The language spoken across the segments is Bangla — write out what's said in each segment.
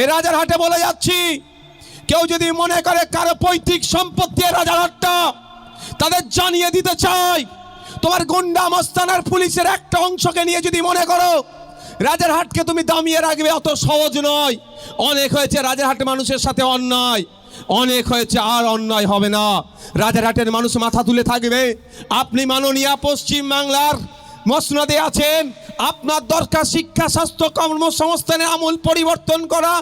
এ রাজারহাটে বলে যাচ্ছি, কেউ যদি মনে করে কারও পৈতৃক সম্পত্তি এ রাজারহাটটা তাদের জানিয়ে দিতে চাই তোমার গুন্ডা মস্তানার পুলিশের একটা অংশকে নিয়ে যদি মনে করো রাজারহাটকে তুমি দামিয়ে রাখবে অত সহজ নয়। অনেক হয়েছে রাজারহাট মানুষের সাথে অন্যায়, অনেক হয়েছে আর অন্যায় হবে না। রাজারহাটের মানুষ মাথা তুলে থাকবে। আপনি মাননীয় পশ্চিম বাংলার মসনদে আছেন আপনার দরকার শিক্ষা স্বাস্থ্য কর্মসংস্থানের আমূল পরিবর্তন করা।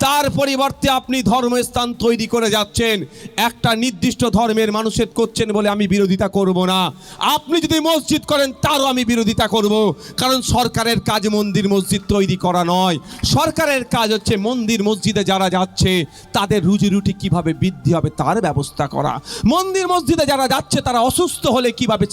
তার পরিবর্তে আপনি ধর্মস্থান তৈরি করে যাচ্ছেন। একটা নির্দিষ্ট ধর্মের মানুষের করছেন বলে আমি বিরোধিতা করব না। আপনি যদি মসজিদ করেন, তারও আমি বিরোধিতা করব। কারণ সরকারের কাজ মন্দির মসজিদ তৈরি করা নয়। সরকারের কাজ হচ্ছে মন্দির মসজিদে যারা যাচ্ছে, তাদের রুজি রুটি কীভাবে বৃদ্ধি হবে তার ব্যবস্থা করা। মন্দির মসজিদে যারা যাচ্ছে, তারা অসুস্থ হলে কীভাবে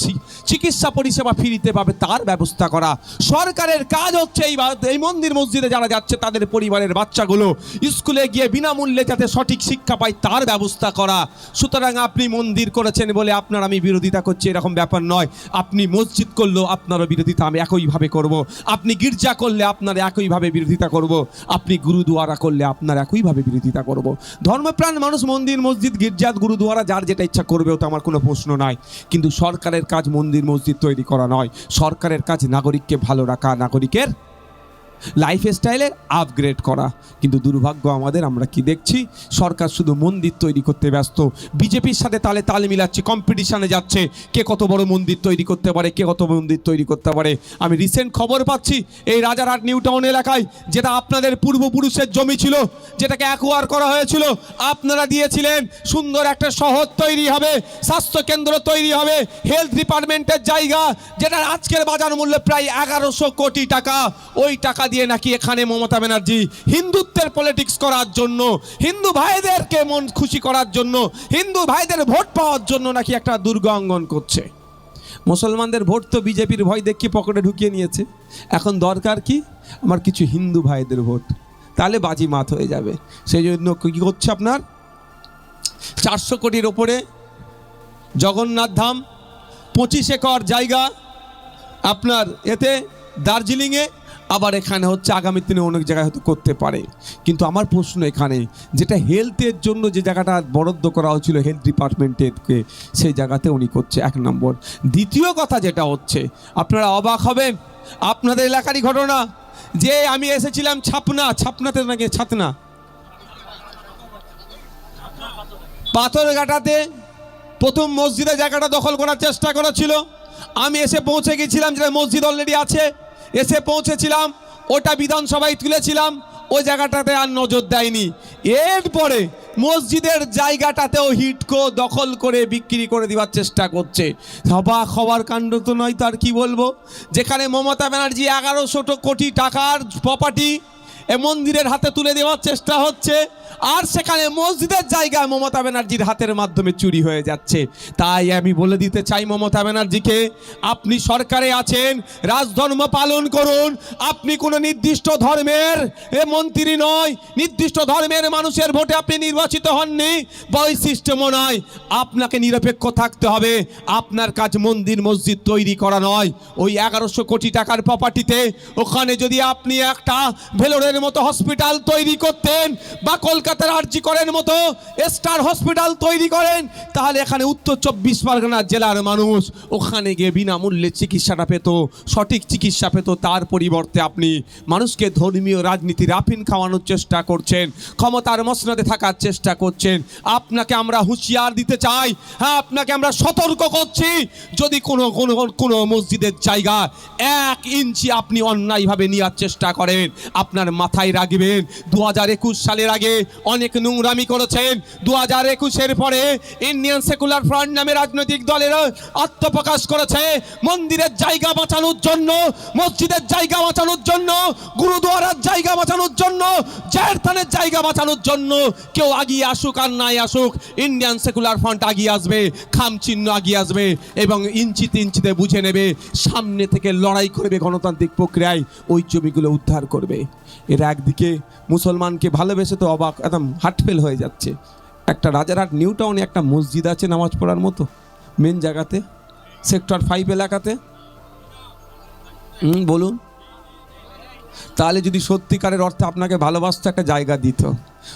চিকিৎসা পরিষেবা ফিরিতে পাবে তার ব্যবস্থা করা। সরকারের কাজ হচ্ছে এই মন্দির মসজিদে যারা যাচ্ছে, তাদের পরিবারের বাচ্চাগুলো স্কুলে গিয়ে বিনামূল্যে যাতে সঠিক শিক্ষা পায়, তার ব্যবস্থা করা সুতরাং আপনি মন্দির করেছেন বলে আপনার আমি বিরোধিতা করছি, এরকম ব্যাপার নয় আপনি মসজিদ করলেও আপনারও বিরোধিতা আমি একইভাবে করব। আপনি গির্জা করলে আপনার একইভাবে বিরোধিতা করব। আপনি গুরুদুয়ারা করলে আপনার একইভাবে বিরোধিতা করব। ধর্মপ্রাণ মানুষ মন্দির, মসজিদ গির্জা গুরুদুয়ারা, যার যেটা ইচ্ছা করবে ওটা আমার কোনো প্রশ্ন নাই কিন্তু সরকারের কাজ মন্দির, মসজিদ তৈরি করা নয় সরকারের কাজ নাগরিককে ভালো রাখা, নাগরিকের লাইফস্টাইলের আপগ্রেড করা। কিন্তু দুর্ভাগ্য আমাদের, আমরা কি দেখছি? সরকার শুধু মন্দির তৈরি করতে ব্যস্ত। বিজেপির সাথে তালে তাল মিলাচ্ছে কম্পিটিশানে যাচ্ছে। কে কত বড় মন্দির তৈরি করতে পারে, কে কত মন্দির তৈরি করতে পারে? আমি রিসেন্ট খবর পাচ্ছি, এই রাজারহাট নিউ টাউন এলাকায়, যেটা আপনাদের পূর্বপুরুষের জমি ছিল, যেটাকে অ্যাকোয়ার করা হয়েছিল, আপনারা দিয়েছিলেন, সুন্দর একটা শহর তৈরি হবে স্বাস্থ্য কেন্দ্র তৈরি হবে হেলথ ডিপার্টমেন্টের জায়গা যেটা আজকের বাজার মূল্য প্রায় এগারোশো কোটি টাকা। ওই টাকা দিয়ে নাকি এখানে মমতা ব্যানার্জি হিন্দুত্বের পলিটিক্স করার জন্য, হিন্দু ভাইদেরকে মন খুশি করার জন্য, হিন্দু ভাইদের ভোট পাওয়ার জন্য নাকি একটা দুর্গ অঙ্গন করছে? মুসলমানদের ভোট তো বিজেপির ভয় দেখি পকেটে ঢুকিয়ে নিয়েছে। এখন দরকার কি? আমার কিছু হিন্দু ভাইদের ভোট। তাহলে বাজি মাত হয়ে যাবে। সেই জন্য কী করছে আপনার? চারশো কোটির ওপরে জগন্নাথ ধাম, পঁচিশ একর জায়গা, আপনার এতে দার্জিলিংয়ে আবার এখানে হচ্ছে আগামী দিনে অনেক জায়গায় হয়তো করতে পারে। কিন্তু আমার প্রশ্ন এখানে, যেটা হেলথের জন্য যে জায়গাটা বরাদ্দ করা হয়েছিল হেলথ ডিপার্টমেন্টেরকে সেই জায়গাতে উনি করছে এক নম্বর। দ্বিতীয় কথা যেটা হচ্ছে, আপনারা অবাক হবেন, আপনাদের এলাকারই ঘটনা। যে আমি এসেছিলাম ছাপনা, ছাপনাতে নাকি ছাতনা? পাথরঘাটাতে প্রথম মসজিদের জায়গাটা দখল করার চেষ্টা করেছিল। আমি এসে পৌঁছে গেছিলাম, যেটা মসজিদ অলরেডি আছে। এসে পৌঁছেছিলাম, ওটা বিধানসভায় তুলেছিলাম, ওই জায়গাটাতে আর নজর দেয়নি। এরপরে মসজিদের জায়গাটাতেও হিটকো দখল করে বিক্রি করে দেওয়ার চেষ্টা করছে। অবাক হওয়ার কাণ্ড তো নয় তার কি বলব? যেখানে মমতা ব্যানার্জি এগারোশো কোটি টাকার প্রপার্টি এ মন্দিরের হাতে তুলে দেওয়ার চেষ্টা হচ্ছে আর সেখানে মসজিদের জায়গায় মমতা ব্যানার্জির হাতের মাধ্যমে চুরি হয়ে যাচ্ছে। তাই আমি বলে দিতে চাই মমতা ব্যানার্জিকে, আপনি সরকারে আছেন, রাজধর্ম পালন করুন, আপনি কোনো নির্দিষ্ট ধর্মের এ মন্ত্রী নয়, নির্দিষ্ট ধর্মের মানুষের ভোটে আপনি নির্বাচিত হননি বৈশিষ্ট্যমও নয় আপনাকে নিরপেক্ষ থাকতে হবে, আপনার কাজ মন্দির মসজিদ তৈরি করা নয়, ওই এগারোশো কোটি টাকার প্রপার্টিতে ওখানে যদি আপনি একটা ভেলোরের মতো হসপিটাল তৈরি করতেন, বা কলকাতার আরজি করেন মতো স্টার হসপিটাল তৈরি করেন, তাহলে এখানে উত্তর চব্বিশ পরগনা জেলার মানুষ ওখানে গিয়ে বিনামূল্যে চিকিৎসাটা পেত, সঠিক চিকিৎসা পেত, তার পরিবর্তে আপনি মানুষকে ধর্মীয় রাজনীতি রাফিন খাওয়ানোর চেষ্টা করছেন, ক্ষমতার মসনদে থাকার চেষ্টা করছেন, আপনাকে আমরা হুঁশিয়ার দিতে চাই হ্যাঁ আপনাকে আমরা সতর্ক করছি, যদি কোনো কোনো কোনো মসজিদের জায়গা এক ইঞ্চি আপনি অন্যায়ভাবে নেওয়ার চেষ্টা করেন, আপনার মাথায় রাখবেন দু হাজার একুশ সালের আগে অনেক নোংরামি করেছেন। দু হাজার একুশের পরে ইন্ডিয়ান সেকুলার ফ্রন্ট নামে রাজনৈতিক দলের আত্মপ্রকাশ করেছে। মন্দিরের জায়গা বাঁচানোর জন্য, মসজিদের জায়গা বাঁচানোর জন্য, গুরুদুয়ারার জায়গা বাঁচানোর জন্য, জেরথানের জায়গা বাঁচানোর জন্য কেউ আগিয়ে আসুক আর নাই আসুক ইন্ডিয়ান সেকুলার ফ্রন্ট আগিয়ে আসবে, খাম চিহ্ন আগিয়ে আসবে এবং ইঞ্চিতে ইঞ্চিতে বুঝে নেবে, সামনে থেকে লড়াই করবে গণতান্ত্রিক প্রক্রিয়ায়, ওই জমিগুলো উদ্ধার করবে। এরা একদিকে মুসলমানকে ভালোবেসে তো অবাক একদম হার্টফেল হয়ে যাচ্ছে। একটা রাজারহাট, নিউ টাউনে একটা মসজিদ আছে নামাজ পড়ার মতো মেন জায়গাতে সেক্টর ফাইভ এলাকাতে। হুম, বলুন। তাহলে যদি সত্যিকারের অর্থে আপনাকে ভালোবাসতো একটা জায়গা দিত,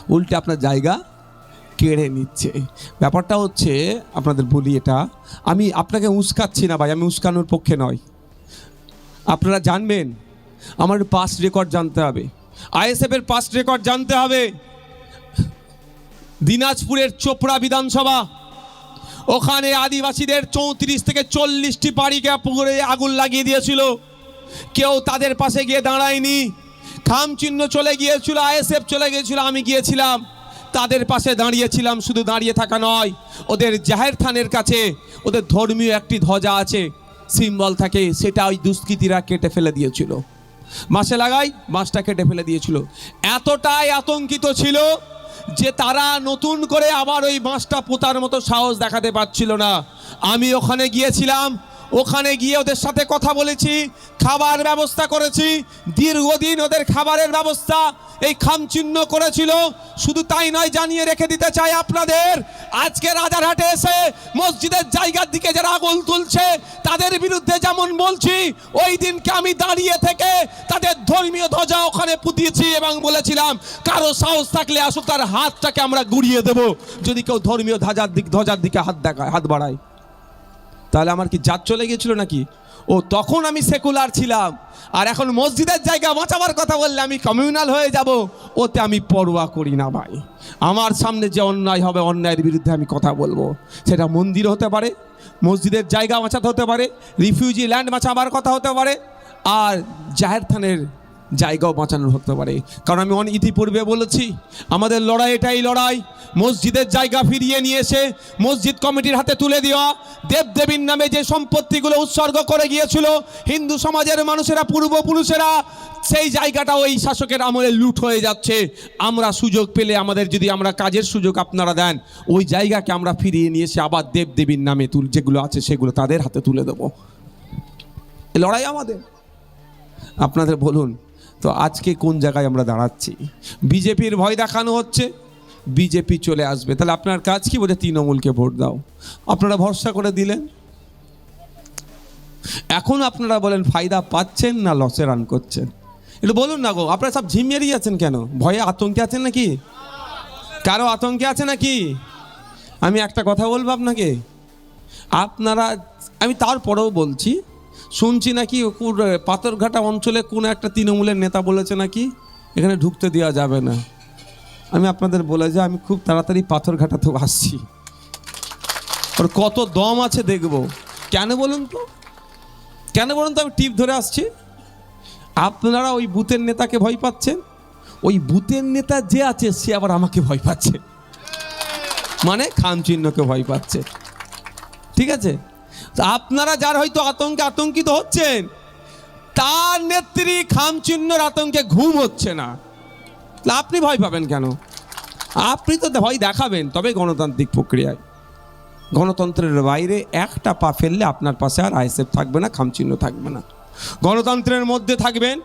উল্টে আপনার জায়গা কেড়ে নিচ্ছে। ব্যাপারটা হচ্ছে, আপনাদের বলি এটা, আমি আপনাকে উস্কাচ্ছি না ভাই, আমি উস্কানোর পক্ষে নয় আপনারা জানবেন, আমার পাস্ট রেকর্ড জানতে হবে। আইএসএফের পাস্ট রেকর্ড জানতে হবে। দিনাজপুরের চোপড়া বিধানসভা। ওখানে আদিবাসীদের চৌত্রিশ থেকে চল্লিশটি বাড়িকে পুকুরে আগুন লাগিয়ে দিয়েছিল। কেউ তাদের পাশে গিয়ে দাঁড়ায়নি। খাম চিহ্ন চলে গিয়েছিল, আইএসএফ চলে গিয়েছিল, আমি গিয়েছিলাম। তাদের পাশে দাঁড়িয়েছিলাম, শুধু দাঁড়িয়ে থাকা নয়, ওদের জাহের থানের কাছে ওদের ধর্মীয় একটি ধ্বজা আছে, সিম্বল থাকে, সেটা ওই দুষ্কৃতীরা কেটে ফেলে দিয়েছিল। মাসে লাগাই মাছটা কেটে ফেলে দিয়েছিল। এতটাই আতঙ্কিত ছিল যে তারা নতুন করে আবার ওই বাঁশটা পোতার মতো সাহস দেখাতে পারছিল না। আমি ওখানে গিয়েছিলাম ওখানে গিয়ে ওদের সাথে কথা বলেছি, খাবার ব্যবস্থা করেছি, দীর্ঘদিন ওদের খাবারের ব্যবস্থা এই খামচিহ্ন করেছিল, শুধু তাই নয় জানিয়ে রেখে দিতে চাই আপনাদের, আজকে রাজারহাটে এসে মসজিদের জায়গার দিকে যারা আগুন তুলছে, তাদের বিরুদ্ধে যেমন বলছি, ওই দিনকে আমি দাঁড়িয়ে থেকে তাদের ধর্মীয় ধ্বজা ওখানে পুতিয়েছি এবং বলেছিলাম, কারও সাহস থাকলে আসুক, তার হাতটাকে আমরা গুড়িয়ে দেব, যদি কেউ ধর্মীয় ধ্বজার দিক ধ্বজার দিকে হাত দেখায় হাত বাড়ায়। তাহলে আমার কি জাত চলে গিয়েছিল নাকি? ও, তখন আমি সেকুলার ছিলাম। আর এখন মসজিদের জায়গা বাঁচাবার কথা বললে আমি কমিউনাল হয়ে যাব। ওতে আমি পরোয়া করি না ভাই। আমার সামনে যে অন্যায় হবে, অন্যায়ের বিরুদ্ধে আমি কথা বলব। সেটা মন্দির হতে পারে, মসজিদের জায়গা বাঁচাতে হতে পারে রিফিউজি ল্যান্ড বাঁচাবার কথা হতে পারে, আর জাহের থানের জায়গাও বাঁচানোর হতে পারে। কারণ আমি অনেক ইতিপূর্বে বলেছি, আমাদের লড়াই এটাই লড়াই। মসজিদের জায়গা ফিরিয়ে নিয়ে এসে মসজিদ কমিটির হাতে তুলে দেওয়া। দেবদেবীর নামে যে সম্পত্তিগুলো উৎসর্গ করে গিয়েছিল, হিন্দু সমাজের মানুষেরা, পূর্বপুরুষেরা, সেই জায়গাটা ওই শাসকের আমলে লুট হয়ে যাচ্ছে। আমরা সুযোগ পেলে আমাদের যদি আমরা কাজের সুযোগ আপনারা দেন, ওই জায়গাকে আমরা ফিরিয়ে নিয়ে এসে আবার দেবদেবীর নামে তুল যেগুলো আছে সেগুলো তাদের হাতে তুলে দেবো। লড়াই আমাদের। আপনাদের বলুন তো আজকে কোন জায়গায় আমরা দাঁড়াচ্ছি? বিজেপির ভয় দেখানো হচ্ছে, বিজেপি চলে আসবে। তাহলে আপনার কাজ কি? বলে তৃণমূলকে ভোট দাও। আপনারা ভরসা করে দিলেন। এখন আপনারা বলেন, ফায়দা পাচ্ছেন না লসে রান করছেন? একটু বলুন না গো, আপনারা সব ঝিমিয়ে আছেন কেন? ভয়ে আতঙ্কে আছেন নাকি? কারও আতঙ্কে আছে নাকি? আমি একটা কথা বলব আপনাকে। আপনারা, আমি তারপরেও বলছি শুনছি নাকি পাথরঘাটা অঞ্চলে কোন একটা তৃণমূলের নেতা বলেছে নাকি? এখানে ঢুকতে দেওয়া যাবে না। আমি আপনাদের বলে যে আমি খুব তাড়াতাড়ি পাথরঘাটা থেকে আসছি। ওর কত দম আছে দেখব। কেন বলুন তো? কেন বলুন তো আমি টিপ ধরে আসছি? আপনারা ওই বুথের নেতাকে ভয় পাচ্ছেন? ওই বুথের নেতা যে আছে, সে আবার আমাকে ভয় পাচ্ছে। মানে খাম চিহ্নকে ভয় পাচ্ছে। ঠিক আছে? আপনারা যার হয়তো আতঙ্কে আতঙ্কিত হচ্ছেন, তার নেত্রী খামচিহ্নর আতঙ্কে ঘুম হচ্ছে না। আপনি ভয় পাবেন কেন? আপনি তো ভয় দেখাবেন, তবে গণতান্ত্রিক প্রক্রিয়ায়। গণতন্ত্রের বাইরে একটা পা ফেললে আপনার পাশে আর আইএসএফ থাকবে না, খামচিহ্ন থাকবে না। গণতন্ত্রের মধ্যে থাকবেন,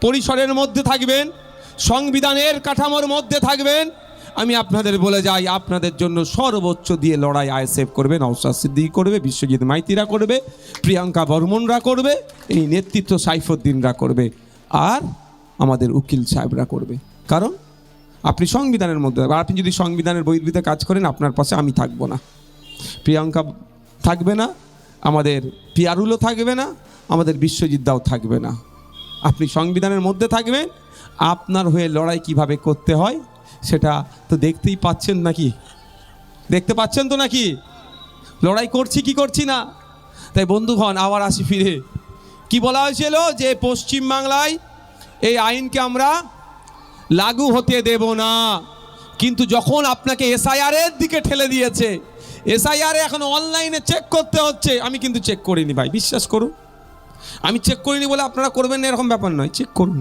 পরিসরের মধ্যে থাকবেন, সংবিধানের কাঠামোর মধ্যে থাকবেন আমি আপনাদের বলে যাই, আপনাদের জন্য সর্বোচ্চ দিয়ে লড়াই আইএসএফ করবে নওসাদ সিদ্দিকি করবে, বিশ্বজিৎ মাইতিরা করবে, প্রিয়াঙ্কা বর্মনরা করবে, এই নেতৃত্ব সাইফুদ্দিনরা করবে, আর আমাদের উকিল সাহেবরা করবে। কারণ আপনি সংবিধানের মধ্যে, আর আপনি যদি সংবিধানের বহির্ভূতে কাজ করেন, আপনার পাশে আমি থাকব না। প্রিয়াঙ্কা থাকবে না, আমাদের পিয়ারুলও থাকবে না, আমাদের বিশ্বজিৎ দাও থাকবে না। আপনি সংবিধানের মধ্যে থাকবেন, আপনার হয়ে লড়াই কীভাবে করতে হয়, সেটা তো দেখতেই পাচ্ছেন নাকি? দেখতে পাচ্ছেন তো নাকি? লড়াই করছি কি করছি না? তাই বন্ধুগণ, আবার আসি ফিরে। কি বলা হয়েছিল? যে পশ্চিম বাংলায় এই আইনকে আমরা লাগু হতে দেব না। কিন্তু যখন আপনাকে এসআইআর এর দিকে ঠেলে দিয়েছে, এসআইআর এখন অনলাইনে চেক করতে হচ্ছে। আমি কিন্তু চেক করিনি ভাই, বিশ্বাস করুন। আমি চেক করিনি বলে আপনারা করবেন না, এরকম ব্যাপার নয়। চেক করুন।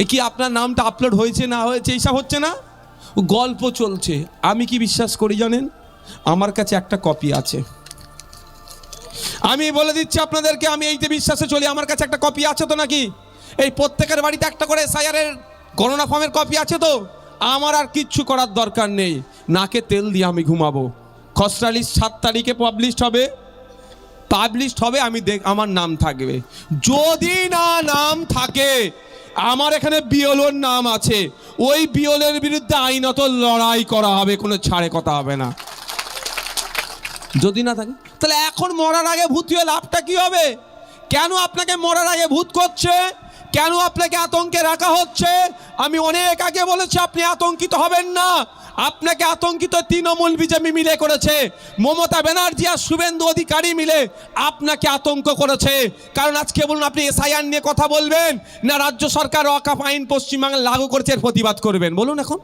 এই কি আপনার নামটা আপলোড হয়েছে, না হয়েছে, এইসব হচ্ছে না? গল্প চলছে। আমি কি বিশ্বাস করি জানেন? আমার কাছে একটা কপি আছে। আমি বলে দিচ্ছি আপনাদেরকে, আমি এইতে বিশ্বাসে চলি, আমার কাছে একটা কপি আছে তো নাকি? এই প্রত্যেকের বাড়িতে একটা করে এসআইআরের গণনা ফর্মের কপি আছে তো? আমার আর কিচ্ছু করার দরকার নেই। নাকে তেল দিয়ে আমি ঘুমাবো। খসড়া সাত তারিখে পাবলিশড হবে। পাবলিশড হবে, আমি দেখ আমার নাম থাকবে। যদি না নাম থাকে আমার এখানে বিয়লোর নাম আছে। ওই বিয়লের বিরুদ্ধে আইনত লড়াই করা হবে, কোনো ছাড়ে কথা হবে না। যদি না থাকে, তাহলে এখন মরার আগে ভূত হয়ে লাভটা কি হবে? কেন আপনাকে মরার আগে ভূত করছে? কেন আপনাকে আতঙ্কে রাখা হচ্ছে? আমি অনেক আগে বলেছি, আপনি আতঙ্কিত হবেন না। আপনাকে আতঙ্কিত তৃণমূল বিজেপি মিলে করেছে, মমতা ব্যানার্জি আর শুভেন্দু অধিকারী মিলে আপনাকে আতঙ্ক করেছে। কারণ আজকে বলুন, আপনি এসআইআর নিয়ে কথা বলবেন না রাজ্য সরকার অকাপ আইন পশ্চিমবাংলা লাগু করেছে, এর প্রতিবাদ করবেন? বলুন এখন।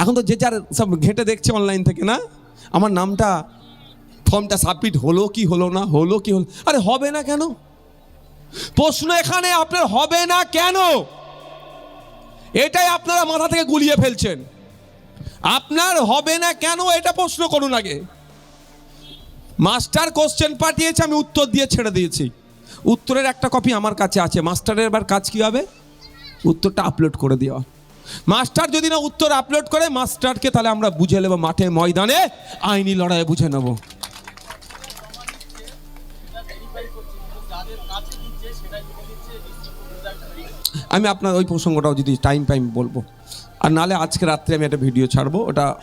এখন তো যে যার সব ঘেটে দেখছে অনলাইন থেকে, না? আমার নামটা, ফর্মটা সাবমিট হলো কি হলো না, হলো কি হলো? আরে হবে না কেন? প্রশ্ন এখানে আপনার হবে না কেন? এটাই আপনারা মাথা থেকে গুলিয়ে ফেলছেন। আপনার হবে না কেন? এটা প্রশ্ন করুন আগে। মাস্টার কোশ্চেন পাঠিয়েছে, আমি উত্তর দিয়ে ছেড়ে দিয়েছি। উত্তরের একটা কপি আমার কাছে আছে। মাস্টারের এবার কাজ কি হবে? উত্তরটা আপলোড করে দেওয়া। মাস্টার যদি না উত্তর আপলোড করে, মাস্টারকে তাহলে আমরা বুঝে নেব মাঠে ময়দানে। আইনি লড়াইয়ে বুঝে নেব। আমি আপনার ওই প্রসঙ্গটাও যদি টাইম টাইম বলব। আর নালে আজকে রাত্রে আমি একটা ভিডিও ছাড়বো, ওটা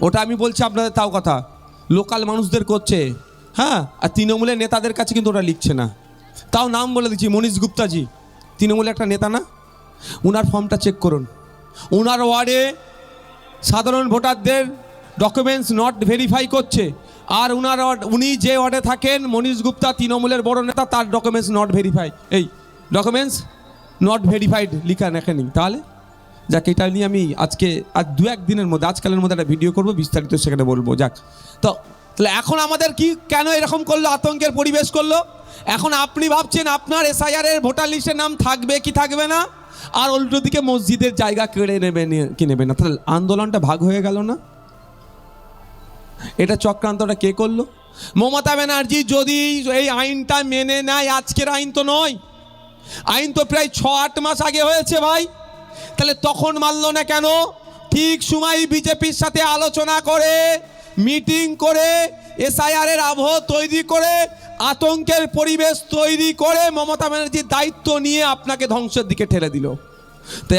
ওটা আমি বলছি আপনাদের তাও কথা। লোকাল মানুষদের করছে হ্যাঁ? আর তৃণমূলের নেতাদের কাছে কিন্তু ওটা লিখছে না। তাও নাম বলে দিচ্ছি, মনীষ গুপ্তাজি। তৃণমূলের একটা নেতা না? ওনার ফর্মটা চেক করুন। ওনার ওয়ার্ডে সাধারণ ভোটারদের ডকুমেন্টস নট ভেরিফাই করছে। আর ওয়ার্ড- উনি যে ওয়ার্ডে থাকেন, মনীষ গুপ্তা তৃণমূলের বড় নেতা, তার ডকুমেন্টস নট ভেরিফাই এই ডকুমেন্টস নট ভেরিফাইড লিখা নেই। তাহলে? যাক, এটা নিয়ে আমি আজকে, আজ দু এক দিনের মধ্যে, আজকালের মধ্যে একটা ভিডিও করব, বিস্তারিত সেখানে বলব। যাক, তো তাহলে এখন আমাদের কি, কেন এরকম করল, আতঙ্কের পরিবেশ করল? এখন আপনি ভাবছেন আপনার এসআইআর এর ভোটার লিস্টের নাম থাকবে কি থাকবে না? আর উল্টো দিকে মসজিদের জায়গা কেড়ে নেবে কি নেবে না? তাহলে আন্দোলনটা ভাগ হয়ে গেল না? এটা চক্রান্তটা কে করল? মমতা ব্যানার্জি যদি এই আইনটা মেনে নেয়, আজকের আইন তো নয়। আইন তো প্রায় ছ আট মাস আগে হয়েছে ভাই। তাহলে তখন মানলো না কেন? ঠিক সময় বিজেপির সাথে আলোচনা করে, মিটিং করে, এসআইআর এর আবহ তৈরি করে, আতঙ্কের পরিবেশ তৈরি করে মমতা ব্যানার্জির দায়িত্ব নিয়ে আপনাকে ধ্বংসের দিকে ঠেলে দিল। তো